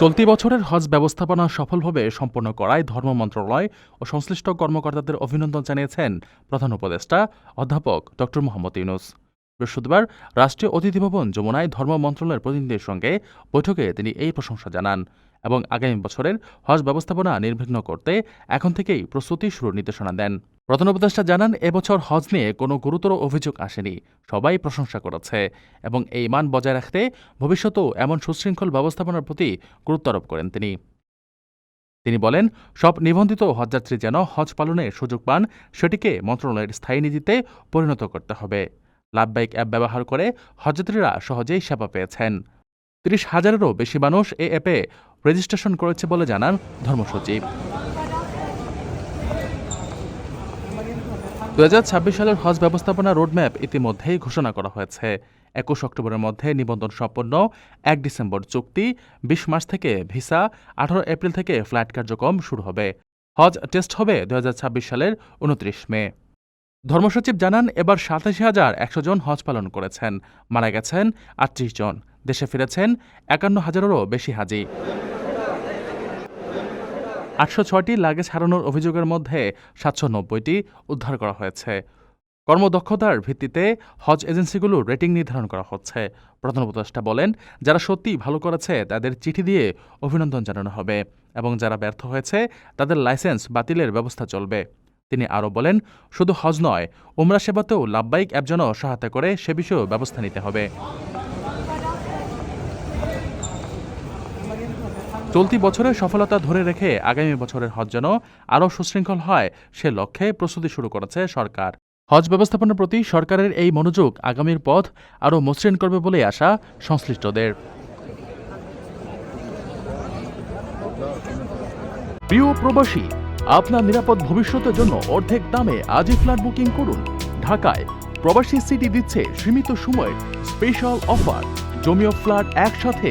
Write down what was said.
চলতি বছরের হজ ব্যবস্থাপনা সফলভাবে সম্পন্ন করায় ধর্ম মন্ত্রণালয় ও সংশ্লিষ্ট কর্মকর্তাদের অভিনন্দন জানিয়েছেন প্রধান উপদেষ্টা অধ্যাপক ড মোহাম্মদ ইউনুস। বৃহস্পতিবার রাষ্ট্রীয় অতিথি ভবন যমুনায় ধর্ম মন্ত্রণালয়ের প্রতিনিধিদের সঙ্গে বৈঠকে তিনি এই প্রশংসা জানান। এবং আগামী বছরের হজ ব্যবস্থাপনা নির্বিঘ্ন করতে এখন থেকেই প্রস্তুতি শুরুর নির্দেশনা দেন। প্রধান উপদেষ্টা জানান, এবছর হজ নিয়ে কোনো গুরুতর অভিযোগ আসেনি। সবাই প্রশংসা করেছে এবং এই মান বজায় রাখতে ভবিষ্যতেও এমন সুশৃঙ্খল ব্যবস্থাপনার প্রতি গুরুত্ব আরোপ করেন তিনি। তিনি বলেন, সব নিবন্ধিত হজযাত্রী যেন হজ পালনের সুযোগ পান, সেটিকে মন্ত্রণালয়ের স্থায়ী নীতিতে পরিণত করতে হবে। লাভবাইক অ্যাপ ব্যবহার করে হজযাত্রীরা সহজেই সেবা পেয়েছেন। তিরিশ হাজারেরও বেশি মানুষ এ অ্যাপে রেজিস্ট্রেশন করেছে বলে জানান ধর্মসচিব। দু হাজার ছাব্বিশ সালের হজ ব্যবস্থাপনা রোডম্যাপ ইতিমধ্যেই ঘোষণা করা হয়েছে। একুশ অক্টোবরের মধ্যে নিবন্ধন সম্পন্ন এক ডিসেম্বর চুক্তি, বিশ মার্চ থেকে ভিসা, আঠারো এপ্রিল থেকে ফ্লাইট কার্যক্রম শুরু হবে। হজ টেস্ট হবে দু হাজার ছাব্বিশ সালের উনত্রিশ মে। ধর্মসচিব জানান, এবার সাতাশি হাজার একশো জন হজ পালন করেছেন। মারা গেছেন আটত্রিশ জন। দেশে ফিরেছেন একান্ন হাজারেরও বেশি হাজি। আটশো ছয়টি লাগেজ হারানোর অভিযোগের মধ্যে সাতশো নব্বইটি উদ্ধার করা হয়েছে। কর্মদক্ষতার ভিত্তিতে হজ এজেন্সিগুলোর রেটিং নির্ধারণ করা হচ্ছে। প্রধান উপদেষ্টা বলেন, যারা সত্যিই ভালো করেছে, তাদের চিঠি দিয়ে অভিনন্দন জানানো হবে এবং যারা ব্যর্থ হয়েছে, তাদের লাইসেন্স বাতিলের ব্যবস্থা চলবে। তিনি আরও বলেন, শুধু হজ নয়, উমরা সেবাতেও লাভবাইক অ্যাপ যেন সহায়তা করে, সে বিষয়েও ব্যবস্থা নিতে হবে। চলতি বছরের সফলতা ধরে রেখে আগামী বছরের হজ যেন আরও সুশৃঙ্খল হয়, সে লক্ষ্যে প্রস্তুতি শুরু করেছে সরকার। হজ ব্যবস্থাপনার প্রতি সরকারের এই মনোযোগ আগামীর পথ আরও মসৃণ করবে বলে আশা সংশ্লিষ্টদের। প্রিয় প্রবাসী, আপনার নিরাপদ ভবিষ্যতের জন্য অর্ধেক দামে আজই ফ্ল্যাট বুকিং করুন। ঢাকায় প্রবাসী সিটি দিচ্ছে সীমিত সময়ের স্পেশাল অফার। জমিও ফ্ল্যাট একসাথে